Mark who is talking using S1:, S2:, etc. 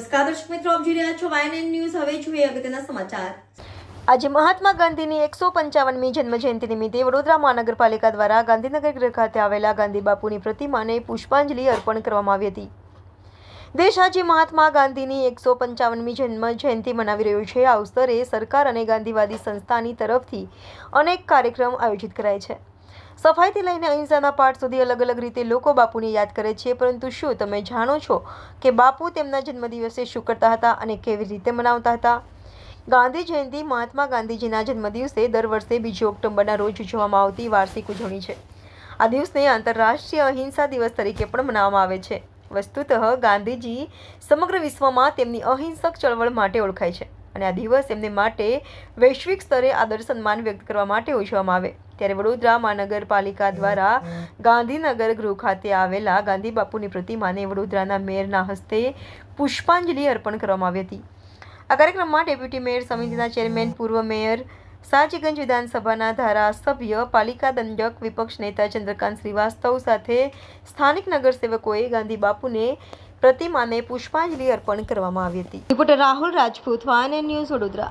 S1: નમસ્કાર, દર્શક મિત્રો, આપ જોઈ રહ્યા છો વાયએનએન ન્યૂઝ હવે જોઈએ અગત્યના સમાચાર.
S2: આજે મહાત્મા ગાંધીની એકસો પંચાવનમી જન્મજયંતિ નિમિત્તે વડોદરા મહાનગરપાલિકા દ્વારા ગાંધીનગર ગૃહ ખાતે આવેલા ગાંધી બાપુની પ્રતિમાને પુષ્પાંજલિ અર્પણ કરવામાં આવી હતી. દેશ આજે મહાત્મા ગાંધીની એકસો પંચાવનમી જન્મ જયંતિ મનાવી રહ્યો છે. આ અવસરે સરકાર અને ગાંધીવાદી સંસ્થાની તરફથી અનેક કાર્યક્રમ આયોજિત કરાય છે. સફાઈથી લઈને અહિંસાના પાઠ સુધી અલગ અલગ રીતે લોકો બાપુને યાદ કરે છે. પરંતુ શું તમે જાણો છો કે બાપુ તેમના જન્મદિવસે શું કરતા હતા અને કેવી રીતે મનાવતા હતા? ગાંધી જયંતિ મહાત્મા ગાંધીજીના જન્મદિવસે દર વર્ષે બીજી ઓક્ટોબરના રોજ ઉજવવામાં આવતી વાર્ષિક ઉજવણી છે. આ દિવસને આંતરરાષ્ટ્રીય અહિંસા દિવસ તરીકે પણ મનાવવામાં આવે છે. વસ્તુતઃ ગાંધીજી સમગ્ર વિશ્વમાં તેમની અહિંસક ચળવળ માટે ઓળખાય છે અને આ દિવસ એમને માટે વૈશ્વિક સ્તરે આદર સન્માન વ્યક્ત કરવા માટે ઉજવવામાં આવે. ત્યારે વડોદરા મહાનગરપાલિકા દ્વારા ગાંધીનગર ગૃહ ખાતે આવેલા ગાંધી બાપુની પ્રતિમાને વડોદરાના મેયરના હસ્તે પુષ્પાંજલિ અર્પણ કરવામાં આવી હતી. આ કાર્યક્રમમાં ડેપ્યુટી મેયર સમિતિના ચેરમેન, પૂર્વ મેયર, સાચીગંજ વિધાનસભાના ધારાસભ્ય, પાલિકા દંડક, વિપક્ષ નેતા ચંદ્રકાંત શ્રીવાસ્તવ સાથે સ્થાનિક નગરસેવકોએ ગાંધી બાપુને પ્રતિમાને પુષ્પાંજલિ અર્પણ કરવામાં આવી હતી. Reporter Rahul Rajput, van news Vadodara.